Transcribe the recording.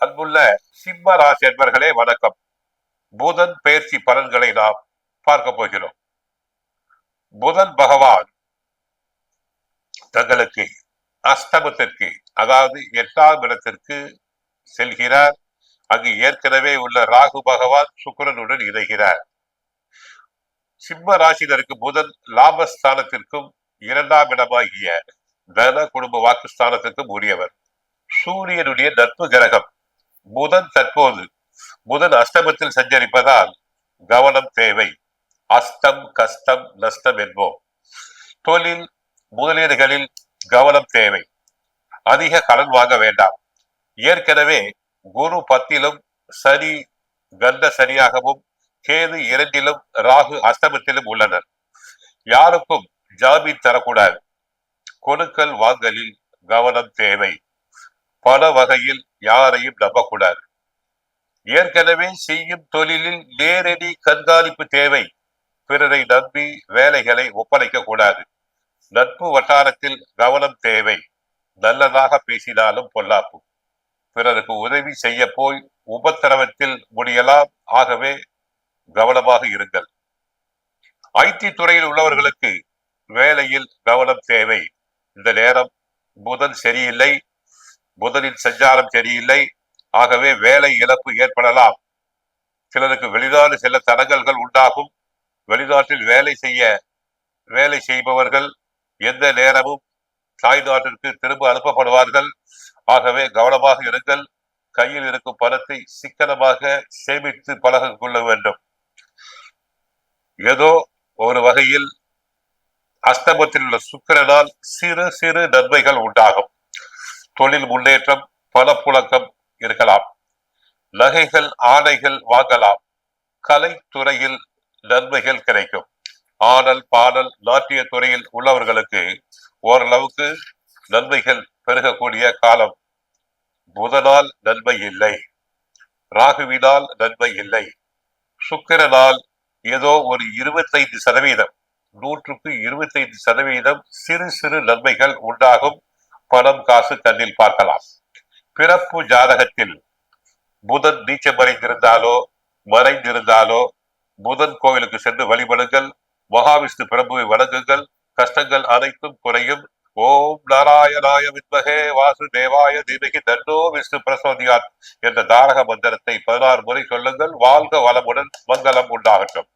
அன்புள்ள சிம்ம ராசி என்பர்களே வணக்கம். புதன் பயிற்சி பலன்களை நாம் பார்க்க போகிறோம். புதன் பகவான் தங்களுக்கு அஷ்டமத்திற்கு அதாவது எட்டாம் இடத்திற்கு செல்கிறார். அங்கு ஏற்கனவே உள்ள ராகு பகவான் சுக்கரனுடன் இணைகிறார். சிம்ம ராசினருக்கு புதன் லாபஸ்தானத்திற்கும் இரண்டாம் இடமாகிய தன குடும்ப வாக்குஸ்தானத்திற்கும் உரியவர். சூரியனுடைய நட்பு கிரகம். புதன் தற்போது புதன் அஷ்டமத்தில் சஞ்சரிப்பதால் கவனம் தேவை. அஸ்தம் கஷ்டம் நஷ்டம் என்போம். தொழில் முதலீடுகளில் கவனம் தேவை. அதிக கடன் வாங்க வேண்டாம். ஏற்கனவே குரு பத்திலும் சனி கந்த சனியாகவும் கேது இரண்டிலும் ராகு அஷ்டமத்திலும் உள்ளனர். யாருக்கும் ஜாமீன் தரக்கூடாது. கொடுக்கல் வாங்கலில் கவனம் தேவை. பல வகையில் யாரையும் நம்பக்கூடாது. ஏற்கனவே செய்யும் தொழிலில் நேரடி கண்காணிப்பு தேவை. பிறரை நம்பி வேலைகளை ஒப்படைக்க கூடாது. நட்பு வட்டாரத்தில் கவனம் தேவை. நல்லதாக பேசினாலும் பொல்லாப்பு. பிறருக்கு உதவி செய்ய போய் உபத்திரவத்தில் முடியலாம். ஆகவே கவனமாக இருங்கள். ஐடி துறையில் உள்ளவர்களுக்கு வேலையில் கவனம் தேவை. இந்த நேரம் புதன் சரியில்லை. புதனின் சஞ்சாரம் சரியில்லை. ஆகவே வேலை இழப்பு ஏற்படலாம். சிலருக்கு வெளிநாடு சில தடங்கல்கள் உண்டாகும். வெளிநாட்டில் வேலை செய்ய வேலை செய்பவர்கள் எந்த நேரமும் தாய்நாட்டிற்கு திரும்ப அனுப்பப்படுவார்கள். ஆகவே கவனமாக இருங்கள். கையில் இருக்கும் பணத்தை சிக்கனமாக சேமித்து பழக கொள்ள வேண்டும். ஏதோ ஒரு வகையில் அஸ்தமத்தில் உள்ள சுக்கிரனால் சிறு சிறு நன்மைகள் உண்டாகும். தொழில் முன்னேற்றம் பணப்புழக்கம் இருக்கலாம். நகைகள் ஆடைகள் வாங்கலாம். கலைத்துறையில் நன்மைகள் கிடைக்கும். ஆடல் பாடல் நாட்டிய துறையில் உள்ளவர்களுக்கு ஓரளவுக்கு நன்மைகள் பெருகக்கூடிய காலம். புதனால் நன்மை இல்லை. ராகுவினால் நன்மை இல்லை. சுக்கிரனால் ஏதோ ஒரு இருபத்தைந்து சதவீதம் நூற்றுக்கு இருபத்தைந்து சதவீதம் சிறு சிறு நன்மைகள் உண்டாகும். பணம் காசு கண்ணில் பார்க்கலாம். பிறப்பு ஜாதகத்தில் புதன் நீச்சம் மறைந்திருந்தாலோ மறைந்திருந்தாலோ புதன் கோவிலுக்கு சென்று வழிபடுங்கள் மகாவிஷ்ணு பிரபுவை வணங்குங்கள் கஷ்டங்கள் அனைத்தும் குறையும். ஓம் நாராயணாய வித்மகே வாசுதேவாய தீமகி தன்னோ விஷ்ணு பிரசோதியாத் என்ற தாரக மந்திரத்தை பதினாறு முறை சொல்லுங்கள். வாழ்க வளமுடன் மங்களம் உண்டாகட்டும்.